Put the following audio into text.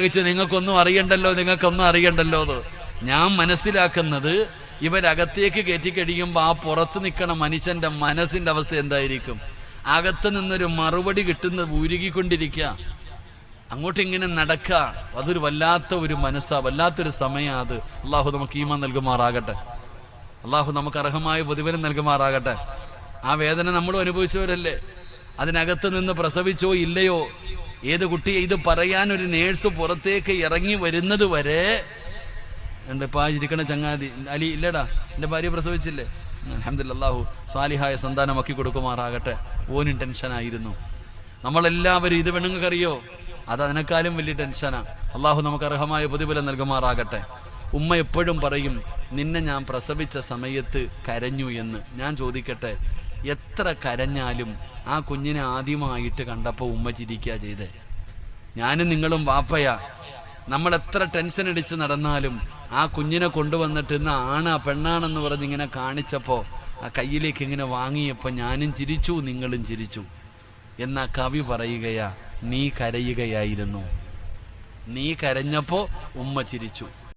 ചോദിച്ചു നിങ്ങൾക്കൊന്നും അറിയണ്ടല്ലോ നിങ്ങൾക്കൊന്നും അറിയണ്ടല്ലോ അത് ഞാൻ മനസ്സിലാക്കുന്നത് ഇവരകത്തേക്ക് കയറ്റി കഴിയുമ്പോൾ ആ പുറത്ത് നിൽക്കണ മനുഷ്യന്റെ മനസ്സിന്റെ അവസ്ഥ എന്തായിരിക്കും? അകത്ത് നിന്നൊരു മറുപടി കിട്ടുന്നത് ഉരുകിക്കൊണ്ടിരിക്കുക അങ്ങോട്ട് ഇങ്ങനെ നടക്കുക അതൊരു വല്ലാത്ത ഒരു മനസ്സാ വല്ലാത്തൊരു സമയം അത്. അള്ളാഹു നമുക്ക് ഈമ നൽകുമാറാകട്ടെ. അള്ളാഹു നമുക്ക് അർഹമായ പ്രതിഫലം നൽകുമാറാകട്ടെ. ആ വേദന നമ്മളും അനുഭവിച്ചവരല്ലേ? അതിനകത്ത് നിന്ന് പ്രസവിച്ചോ ഇല്ലയോ? ഏത് കുട്ടിയെ ഇത് പറയാൻ ഒരു നേഴ്സ് പുറത്തേക്ക് ഇറങ്ങി വരുന്നത് വരെ എന്റെ ഇരിക്കണ ചങ്ങാതി അലി ഇല്ലടാ എന്റെ ഭാര്യ പ്രസവിച്ചില്ലേ? അലഹമ്മദില്ല അള്ളാഹു സ്വാലിഹായ സന്താനമാക്കി കൊടുക്കുമാറാകട്ടെ. ഓനും ടെൻഷനായിരുന്നു. നമ്മളെല്ലാവരും ഇത് വേണമെങ്കറിയോ അത് അതിനേക്കാളും വലിയ ടെൻഷനാണ് അള്ളാഹു നമുക്ക് അർഹമായ പ്രതിഫലം നൽകുമാറാകട്ടെ. ഉമ്മ എപ്പോഴും പറയും നിന്നെ ഞാൻ പ്രസവിച്ച സമയത്ത് കരഞ്ഞു എന്ന്. ഞാൻ ചോദിക്കട്ടെ എത്ര കരഞ്ഞാലും ആ കുഞ്ഞിനെ ആദ്യമായിട്ട് കണ്ടപ്പോൾ ഉമ്മ ചിരിക്കുക ചെയ്ത്. ഞാനും നിങ്ങളും വാപ്പയാ. നമ്മൾ എത്ര ടെൻഷൻ അടിച്ച് നടന്നാലും ആ കുഞ്ഞിനെ കൊണ്ടുവന്നിട്ട് ഇന്ന് ആണാ പെണ്ണാണെന്ന് പറഞ്ഞ് ഇങ്ങനെ കാണിച്ചപ്പോൾ ആ കയ്യിലേക്ക് ഇങ്ങനെ വാങ്ങിയപ്പോൾ ഞാനും ചിരിച്ചു നിങ്ങളും ചിരിച്ചു. എന്നാ കവി പറയുകയാ നീ കരയുകയായിരുന്നു. നീ കരഞ്ഞപ്പോൾ ഉമ്മ ചിരിച്ചു.